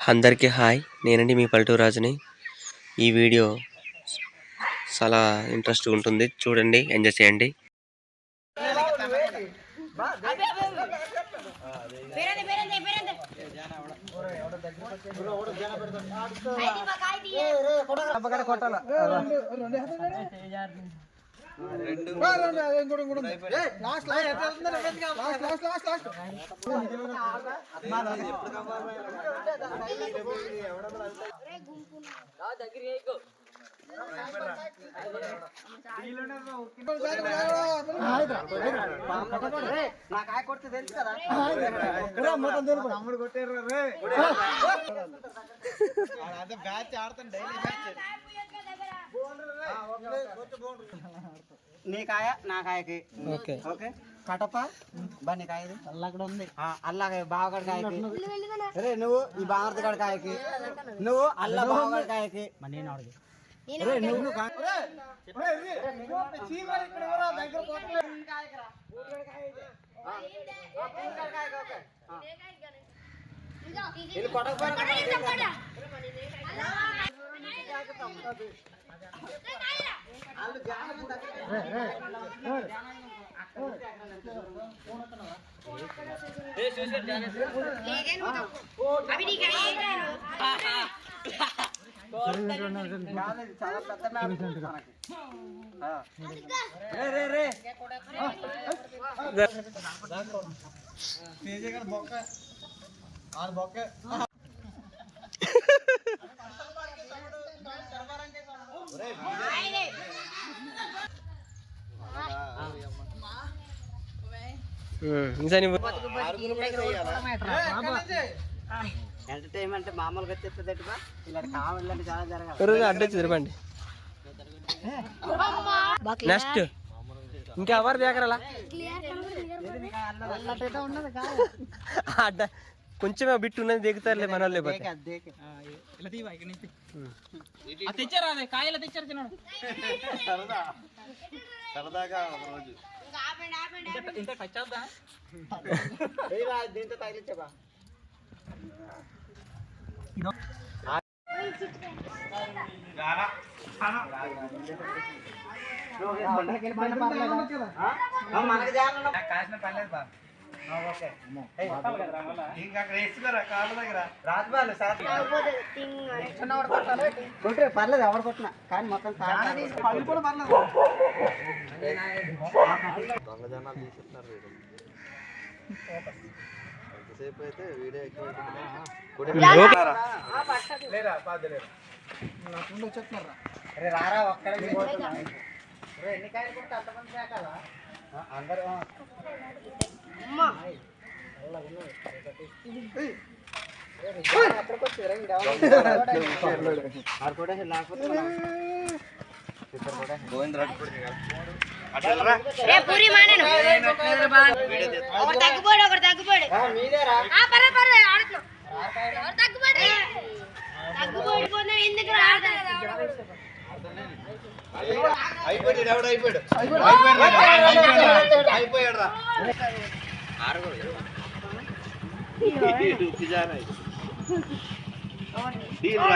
అందరికీ హాయ్ నేనండి మీ పల్లెటూరు రాజుని ఈ వీడియో చాలా ఇంట్రెస్ట్ ఉంటుంది చూడండి ఎంజాయ్ చేయండి రెండు last last last last last last నాకు కొడితే తెలుసు కదా మొత్తం తమ్ముడు కొట్టారు రే ಆಯ್ತು ಇವಾಗ ಆಯ್ತು నీ కాయ నా కాయకి ఓకే ఓకే కటప బన్నీ కాయది అల్లా కూడా ఉంది అల్లా బావగడ కాయకి రే నువ్వు ఈ బామర్ది గడ కాయకి నువ్వు అల్లా బావగడ కాయకి రే నువ్వు నువ్వు కా- రే, రే, రే, నువ్వు చీమలు ఇక్కడ ఎవరో దగ్గర పోతలే. ఈ కాయకి రా. ఊరికాడ కాయ ఇది. ఆ, ఆ, ఊరికాడ కాయకి ఓకే. ఆ. వీళ్ళు కొట్టకపోయినా చాలా పెద్ద మ్యాప్ మనకి. ఆ. రే, రే, రే. తేజగాడు బొక్క. ఆడు బొక్క. ఎంటర్టైన్మెంట్ మామూలుగా చెప్పేదట్టుగా ఇలాంటి కామెడీలు అంటే చాలా జరగాలి. అడ్డొచ్చి తిరగండి నెక్స్ట్ ఇంకా ఎవరు దేకరాలా అడ్డ ಕೊಂಚಮೇ ಬಿಟ್ಟು ದೇಗ್ತಾರಲ್ಲ ಮನೆಯಲ್ಲೇ ಬರ್ತಾರೆ కొట్టే పర్లేదు ఎవరు కొట్టినా. కానీ మొత్తం పళ్ళు కూడా పర్లేదు. అరే రారా ఒక్కడే పోతున్నా. రే ఎన్ని కాయలు కొట్టి అంతమంది అందరూ ఆ. ఏయ్. ఏయ్, అక్కడికి వచ్చి రండి, డెవలప్ ఆడు కూడా లేకపోతే మనం- ఇద్దరు కూడా రే పూరి మానేను ఒకటి తగ్గిపోడు ఒకటి తగ్గిపోడు ఆ, మీదేరా ఆ పర్లే పర్లే ఆడుతున్నాం ఎవరు తగ్గిపోడు తగ్గిపోడు పోతే ఎందుకు ఆడతారు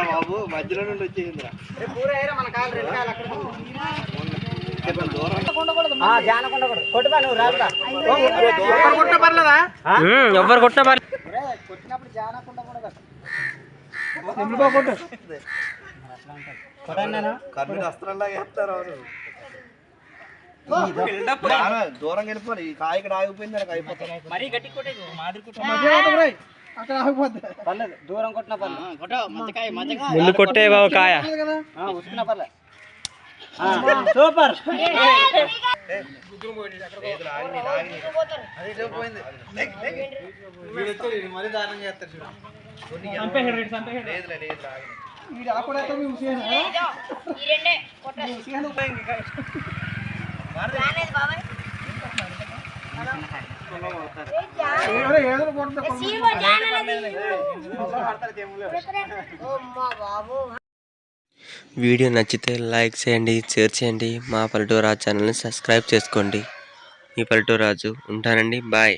బాబు మధ్యలో నుండి వచ్చేసిందిరా కొట్ట ఎవరు కొట్టినా పర్లేదు. కొట్టినప్పుడు జానకొండ కూడా కొట్టు. అస్త్రంలాగా వేస్తారు అవును దూరం ఈ కాయ ఇక్కడ ఆగిపోయింది నాకు అయిపోతాం పర్లేదు దూరం కొట్టిన పర్లేదు. ముందు కొట్టే బాబు కాయ. ఆ, ఉతికిన పర్లేదు ఆ, సూపర్. ఈ రెండే కొట్టాలి వీడియో నచ్చితే లైక్ చేయండి షేర్ చేయండి. మా పల్లెటూరు రాజు ఛానల్ని సబ్స్క్రైబ్ చేసుకోండి. మీ పల్లెటూరు రాజు. ఉంటానండి. బాయ్.